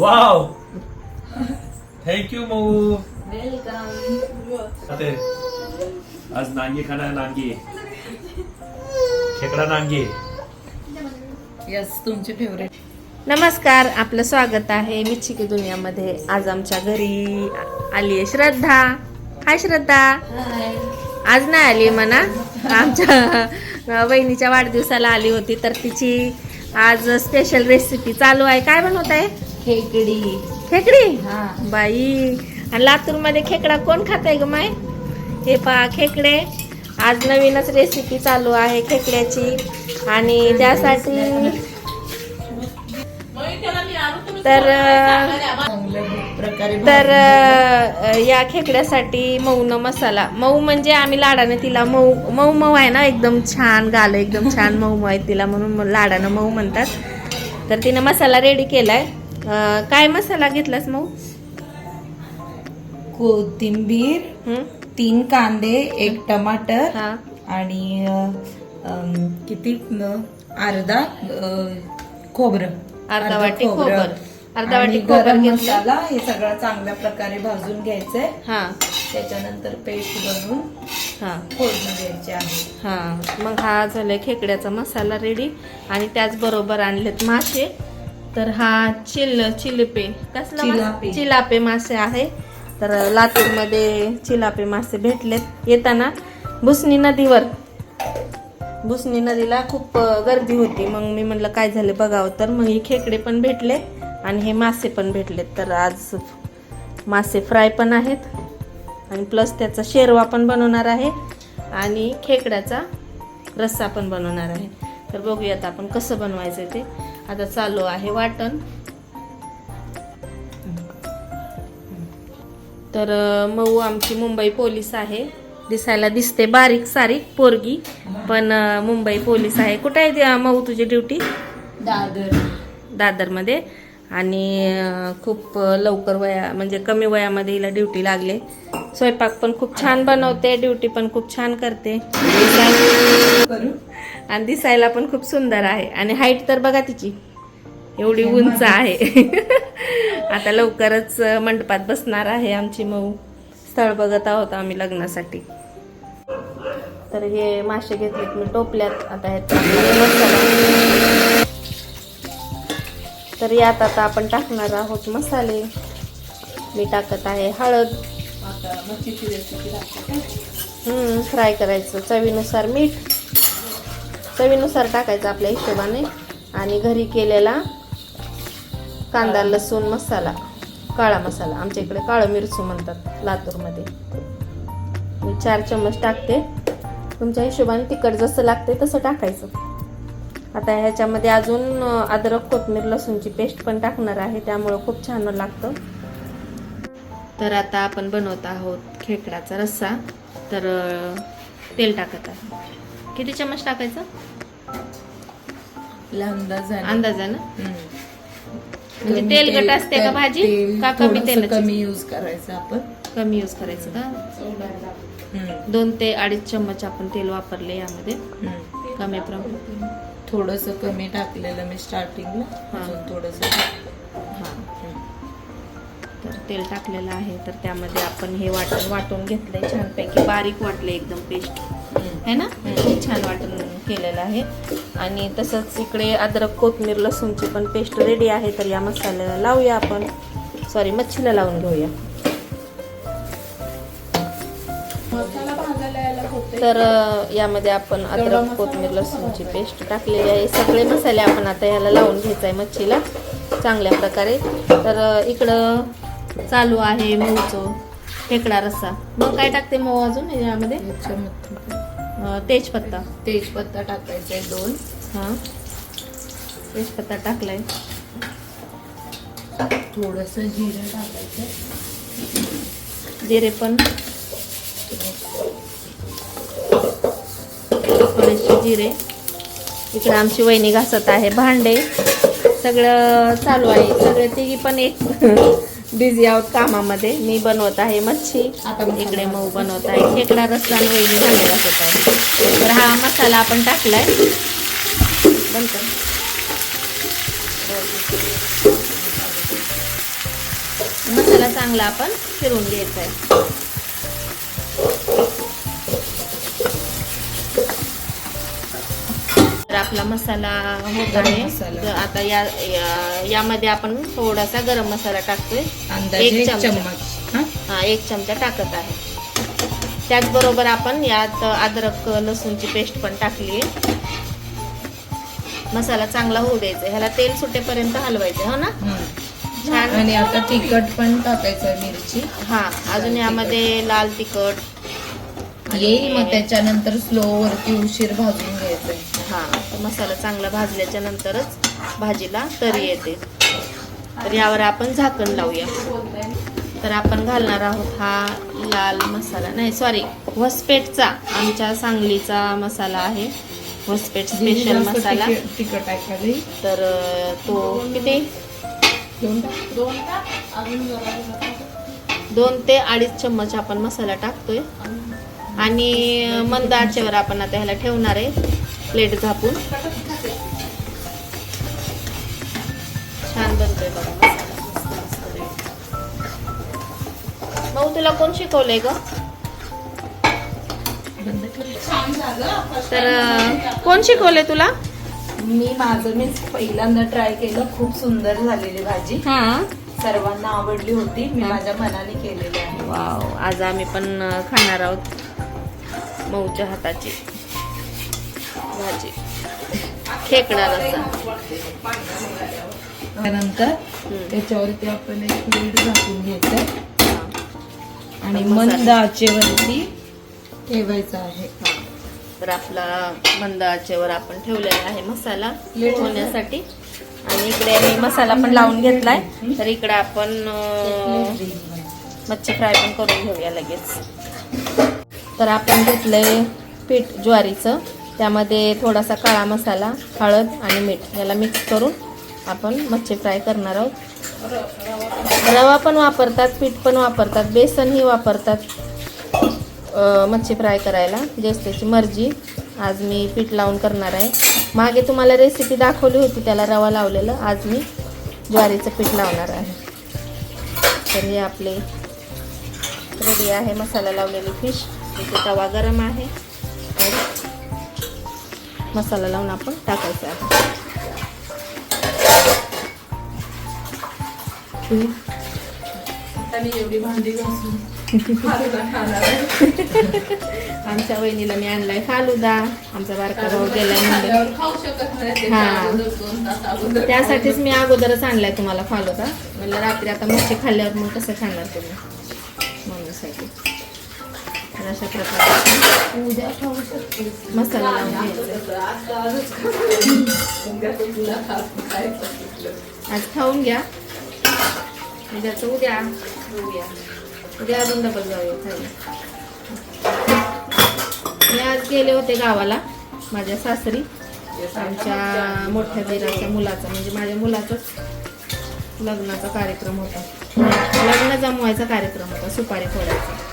Wow thank you मऊ welcome आज नांगी खाणार नांगी. खेकडा नांगी. यस तुमचे फेवरेट नमस्कार आपलं स्वागत आहे मिच्छी की दुनियामध्ये. आज आमच्या घरी आली आहे श्रद्धा. हाय श्रद्धा. हाय आज नाही आली म्हणा. आमच्या बहिणीच्या वाढदिवसाला आली होती तर तिची आज स्पेशल रेसिपी चालू आहे. काय बनवत आहे खेकडी. खेकडी? हा. बाई आणि लातूरमध्ये खेकडा कोण खात आहे ग माय? हे पहा खेकडे. आज नवीनच रेसिपी चालू आहे खेकड्याची. आणि त्यासाठी तर तर या खेकड्यासाठी मऊन मसाला. मऊ म्हणजे आम्ही लाडाने तिला मऊ मऊ मऊ आहे ना एकदम छान गाल एकदम छान मऊ मऊ आहे तिला म्हणून लाडानं मऊ म्हणतात. तर तिनं मसाला रेडी केलाय. काय मसाला घेतलास मऊ? कोथिंबीर? तीन कांदे एक टमाटर हा. आणि अ, अम, किती न, अर्धा अ, खोबरं. अर्धा वाटी खोबर. अर्धा आणि वाटी खोबर गरम घेतलं. मसाला हे सगळं चांगल्या प्रकारे भाजून घ्यायचंय. हा. त्याच्यानंतर पेस्ट बनवून हा. फोडणी द्यायची आहे. हा. मग हा झालाय खेकड्याचा मसाला रेडी आणि त्याचबरोबर आणलेत मासे. तर हा चिल चिलिपे. कसला? चिलापे. मासे आहे. तर लातूरमध्ये चिलापे मासे भेटलेत. येताना भुसणी नदीवर. भुसणी नदीला खूप गर्दी होती. मग मी म्हटलं काय झालं बघावं? तर मग हे खेकडे पण भेटले आणि हे मासे पण भेटलेत. तर आज मासे फ्राय पण आहेत. आणि प्लस त्याचा शेरवा पण बनवणार आहे. आणि खेकड्याचा रस्सा पण बनवणार आहे. तर बघूयात आपण कसं बनवायचं ते. आता चालू आहे वाटण. तर मऊ आमची मुंबई पोलीस आहे. दिसायला दिसते बारीक सारीक पोरगी पण मुंबई पोलीस आहे. कुठे आहे मऊ तुझी ड्युटी? दादर. दादरमध्ये. आणि खूप लवकर वया म्हणजे कमी वयामध्ये हिला ड्युटी लागले. स्वयंपाक पण खूप छान बनवते ड्युटी पण खूप छान करते. आणि दिसायला पण खूप सुंदर आहे. आणि हाईट तर बघा तिची एवढी उंच आहे. आता लवकरच मंडपात बसणार आहे आमची मऊ. स्थळ बघत आहोत आम्ही लग्नासाठी. तर हे मासे घेतलेत मी टोपल्यात. आता ह्यात मसाला तर यात आता आपण टाकणार आहोत मसाले. मी टाकत आहे हळद. फ्राय करायचं. चवीनुसार मीठ. चवीनुसार टाकायचं आपल्या हिशोबाने. आणि घरी केलेला कांदा लसूण मसाला काळा मसाला. आमच्या इकडे काळं मिरचू म्हणतात लातूरमध्ये. मी चार चम्मच टाकते. तुमच्या हिशोबाने तिखट जसं लागते तसं टाकायचं. आता ह्याच्यामध्ये अजून अद्रक कोथमीर लसूणची पेस्ट पण टाकणार आहे त्यामुळं खूप छान लागतं. तर आता आपण बनवत आहोत खेकडाचा रस्सा. तर तेल टाकत आहे. किती चम्मच टाकायचं? अंदाजाने. म्हणजे तेलकट तेल- असते का तेल- भाजी? तेल का कमी तेलाची? कमी यूज करायचं आपण. कमी यूज करायचं का. दोन ते अडीच चम्मच आपण तेल वापरले यामध्ये. कमी प्रमाणात. थोडस कमी टाकलेलं मी स्टार्टिंगला हा. अजून थोडस हां. तर तेल टाकलेलं आहे तर त्यामध्ये आपण हे वाटण वाटून घेतलंय छानपैकी. बारीक वाटले एकदम पेस्ट है ना? खूप छान वाटण केलेलं आहे. आणि तसंच इकडे अद्रक कोथमीर लसूणची पण पेस्ट रेडी आहे तर या मसाल्याला लावूया आपण. सॉरी मच्छीला लावून घेऊया. तर यामध्ये आपण अद्रक कोथमीर लसूणची. पेस्ट टाकलेली आहे. सगळे मसाले आपण आता याला लावून घ्यायचा आहे मच्छीला. चांगल्या प्रकारे. तर इकडं चालू आहे मऊचं खेकडा रस्सा. मग काय टाकते मऊ अजून यामध्ये? तेजपत्ता. तेजपत्ता टाकायचा आहे दोन. हां. तेजपत्ता टाकलाय. थोडस जिरं टाकायचं. जिरे पण थोडेसे जिरे. इकडे आमची वहिनी घासत आहे भांडे. सगळं चालू आहे. सगळे तिघी पण एक बिझी आहोत कामामध्ये. मी बनवत आहे मच्छी. आता इकडे मऊ बनवत आहे. खेकडा रस्ता आणि वहिनी भांडे घासत आहे. तर हा मसाला आपण टाकलाय. कर. मसाला चांगला आपण फिरून घ्यायचा आहे. तर आपला मसाला होत आहे. तर आता या या- यामध्ये आपण थोडासा गरम मसाला टाकतोय. अंदाजे एक चमचा. चम्मच. हा? हा एक चमचा टाकत आहे. त्याचबरोबर आपण यात अद्रक लसूणची पेस्ट पण टाकली. आहे मसाला चांगला होऊ द्यायचा. ह्याला तेल सुटेपर्यंत हलवायचं हो ना? हम्म. छान. आणि आता तिखट पण टाकायचं मिरची. हा अजून यामध्ये लाल तिखट. येईल मग त्याच्यानंतर स्लो वरती उशीर भाजून घ्यायचंय हा तर मसाला चांगला भाजल्याच्या नंतरच भाजीला तरी येते. तर यावर आपण झाकण लावूया. तर आपण घालणार आहोत हा लाल मसाला. नाही सॉरी वसपेटचा आमच्या सांगलीचा मसाला आहे. वसपेट स्पेशल मसाला. तिखट- आहे? तर तो किती. दोन ते अडीच चम्मच आपण मसाला टाकतोय. आणि मंद आचेवर आपण आता ह्याला ठेवणार आहे. प्लेट झापून. छान बनतोय बघा मसाला. भाऊ तुला कोण शिकवलंय ग. तर कोण शिकवलंय तुला? मी माझं मीच पहिल्यांदा ट्राय केलं. खूप सुंदर झालेली भाजी. हा. सर्वांना आवडली होती. मी. माझ्या मनाने केलेली आहे. वाव आज आम्ही पण खाणार आहोत. मऊच्या हाताची. भाजी. खेकडा रस्सा त्यानंतर. त्याच्यावरती आपण एक झाकून घ्यायचं. आणि. मंद आचेवरती ठेवायचं आहे. तर आपला मंद आचेवर आपण ठेवलेला आहे मसाला होण्यासाठी आणि इकडे मी मसाला पण लावून घेतलाय. तर इकडे आपण मच्छी फ्राय पण करून घेऊया लगेच. तर आपण घेतलंय पीठ ज्वारीचं. त्यामध्ये थोडासा काळा मसाला हळद आणि मीठ याला मिक्स करून आपण मच्छी फ्राय करणार आहोत. रवा पण वापरतात पीठ पण वापरतात बेसनही वापरतात मच्छी फ्राय करायला. जेच मर्जी. आज मी पीठ लावून करणार आहे. मागे तुम्हाला रेसिपी दाखवली होती त्याला रवा लावलेलं. आज मी ज्वारीचं पीठ लावणार आहे. तर हे आपले रेडी आहे. मसाला लावलेली फिश इथे तवा गरम आहे. मसाला लावून आपण टाकायचा आहे. आमच्या वहिनीला मी आणलाय फालुदा. आमचा बारका भाऊ गेलाय हा. त्यासाठीच मी अगोदरच आणलाय तुम्हाला फालुदा. म्हणलं रात्री आता मच्छी खाल्ल्यावर मग कसं खाणार तुम्ही? अशा प्रकारे उद्या खाऊ शकते. मसाला आज खाऊन घ्या. उद्याचं उद्या उद्या. उद्या अजून डबल जाऊया खायला. मी आज गेले होते गावाला माझ्या सासरी. आमच्या मोठ्या दिराच्या मुलाचा म्हणजे माझ्या मुलाचाच लग्नाचा कार्यक्रम होता. लग्न जमवायचा कार्यक्रम होता सुपारी फोडायचा.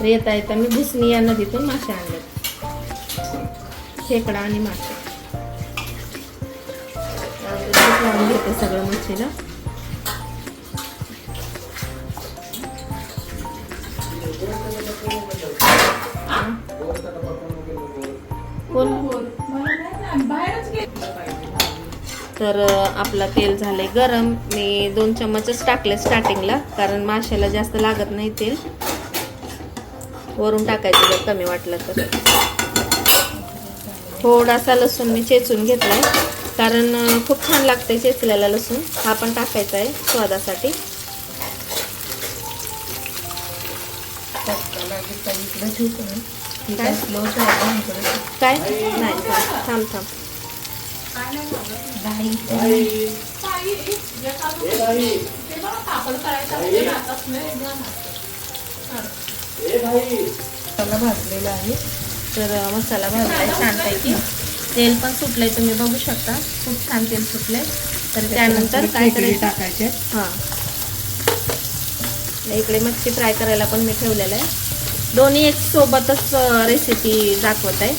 तर येता येता मी भुसणी या नदीतून मासे आणले खेकडा आणि मासे. लावून घेते सगळं मच्छीला तर आपला तेल झाले गरम. मी दोन चम्मचच टाकले स्टार्टिंगला कारण माशाला जास्त लागत नाही तेल. वरून टाकायचं जर कमी वाटलं तर. थोडासा लसूण मी चेचून घेतलाय. कारण खूप छान लागतंय चेचलेला लसूण. हा पण टाकायचा आहे स्वादासाठी. काय? काय? नाही थांब थांब. मसाला भाजलेला आहे. तर मसाला भाजलाय छानपैकी. तेल पण सुटलंय तुम्ही बघू शकता. खूप छान तेल सुटलंय. तर त्यानंतर काय करायचं टाकायचे. हां. इकडे मच्छी फ्राय करायला पण मी ठेवलेलं आहे. दोन्ही एक सोबतच रेसिपी दाखवत आहे.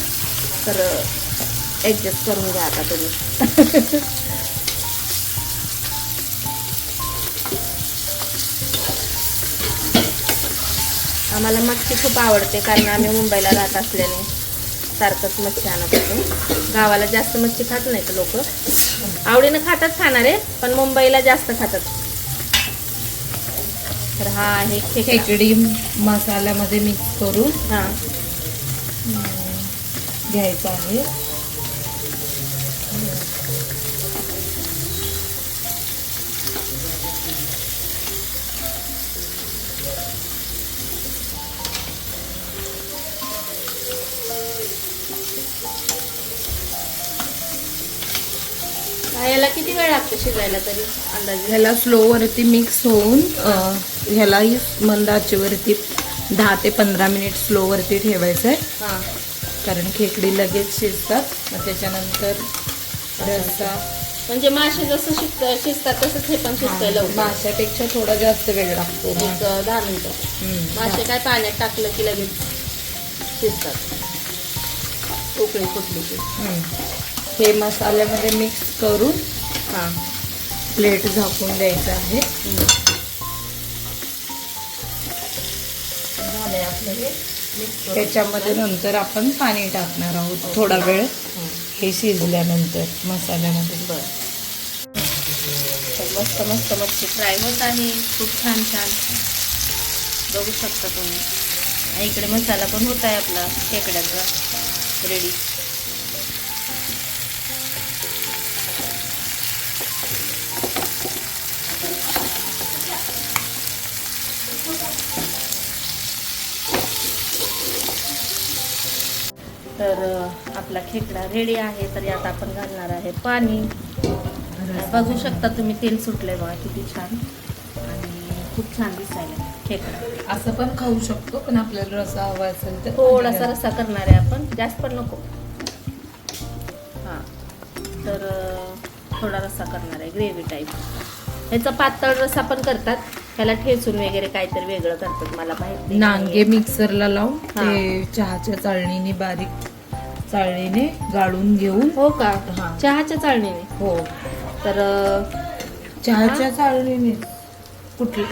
तर ॲडजस्ट करून घ्या आता तुम्ही. आम्हाला मच्छी खूप आवडते कारण आम्ही मुंबईला राहत असल्याने सारखंच मच्छी आणत होतो. गावाला जास्त मच्छी खात नाहीत लोक. आवडीनं खातात खाणारे पण मुंबईला जास्त खातात. तर हा आहे खेकडा. खेकडी मसाल्यामध्ये मिक्स करून हा. घ्यायचं आहे. हा, याला किती वेळ लागतो शिजायला तरी अंदाजे? ह्याला स्लोवरती मिक्स होऊन ह्यालाही मंद आचेवरती दहा ते पंधरा मिनिट स्लोवरती ठेवायचं आहे हा. कारण खेकडी लगेच शिजतात. मग त्याच्यानंतर रस्सा. म्हणजे मासे जसं शिजत शिजतात तसंच हे पण शिजतंय लवकर. माशापेक्षा थोडा जास्त वेळ लागतो एक दहा मिनिटं. मासे काय पाण्यात टाकलं की लगेच शिजतात. उकळी फुटली की. हे मसाल्यामध्ये मिक्स करून हा. प्लेट झाकून द्यायचं आहे. त्याच्यामध्ये नंतर आपण पाणी टाकणार आहोत थोडा वेळ. हे. शिजल्यानंतर मसाल्यामध्ये. बर. मस्त मस्त मच्छी फ्राय होत आहे. खूप छान छान. बघू शकता तुम्ही. आणि इकडे मसाला पण होत आहे आपला. खेकड्याचा रेडी तर आपला खेकडा रेडी आहे तर यात आपण घालणार आहे पाणी. बघू शकता तुम्ही तेल सुटलंय बघा किती छान. आणि खूप छान दिसायला खेकडा. असं पण खाऊ शकतो पण आपल्याला रसा हवा असेल तर. थोडासा रस्सा करणार आहे आपण जास्त पण नको. हां. तर थोडा रस्सा करणार आहे ग्रेव्ही टाईप ह्याचा पातळ रस्सा पण करतात ह्याला ठेचून वगैरे काहीतरी वेगळं करतात मला माहिती नांगे मिक्सरला लावून. ते चहाच्या चाळणीने बारीक चाळणीने गाळून घेऊन हो का? हा. चहाच्या चाळणीने? हो. तर चहाच्या चाळणीने. कुठली?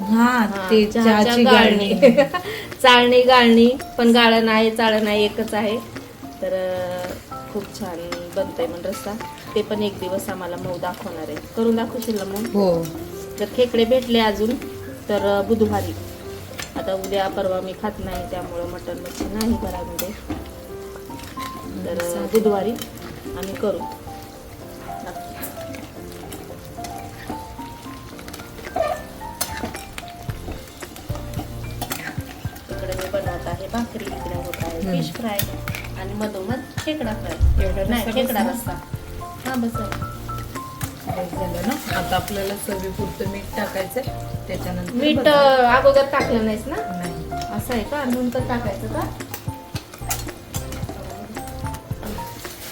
हा ते चहाची गाळणी. चाळणी गाळणी. पण गाळण आहे चाळण आहे एकच आहे. तर खूप छान बनतंय मग रस्सा. ते पण एक दिवस आम्हाला मऊ दाखवणार आहे. करून दाखवशील ना मग? हो. जर खेकडे भेटले अजून तर बुधवारी. आता उद्या परवा मी खात नाही त्यामुळं मटण मच्छी नाही घरामध्ये. तर बुधवारी? आम्ही करू. इकडे मी बनवत आहे भाकरी इकडे होत आहे. फिश फ्राय आणि मधोमध खेकडा फ्राय एवढा नाही खेकडा? रस्सा. हा बस. झालं ना? आता आपल्याला चवीपुरतं मीठ टाकायचंय. त्याच्यानंतर मीठ अगोदर टाकलं नाहीस ना? नाही. असं आहे का? नंतर टाकायचं का?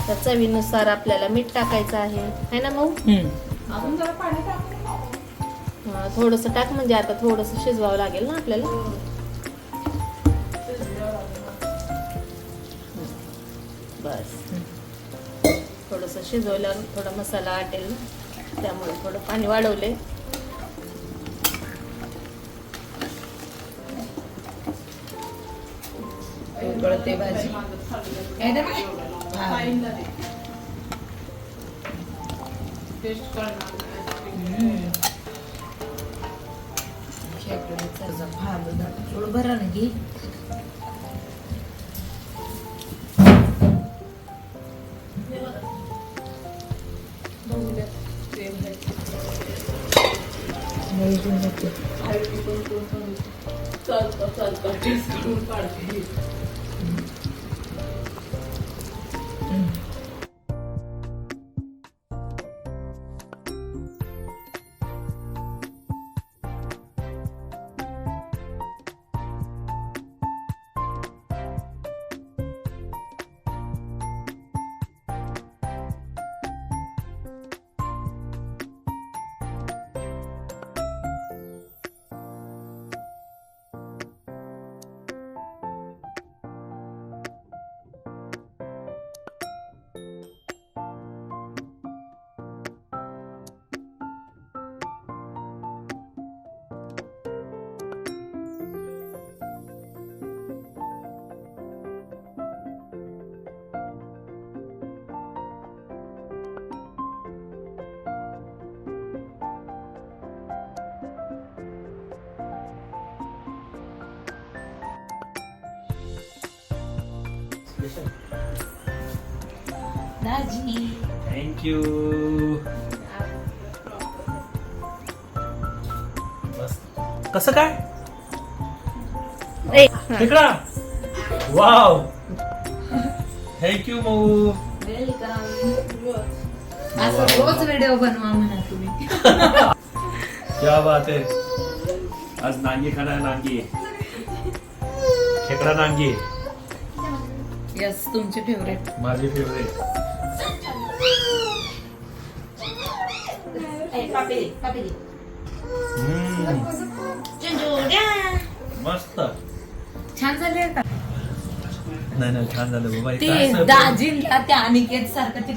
तर चवीनुसार आपल्याला मीठ टाकायचं आहे. है ना मऊ? हा, थोडंसं टाक म्हणजे आता थोडंसं शिजवावं लागेल ना आपल्याला? थोडंसं शिजवल्यावर थोडा मसाला आटेल त्यामुळे थोडं पाणी वाढवले उकळते भाजी. हा. थोडं भरा ना घे? चालतं चालतं टेस्ट करून काढते दाजी थँक्यू कसं काय? तिकडा वाव थँक्यू मऊ असं रोज व्हिडिओ बनवा म्हणा तुम्ही. क्या बात आहे आज नांगी खाणार नांगी. खेकडा नांगी. यस तुमचे फेवरेट माझी फेवरेट मस्त. छान झाले का नाही नाही छान झालं बाबा. ते असं- दाजींला त्या अनिकेत सारखं ते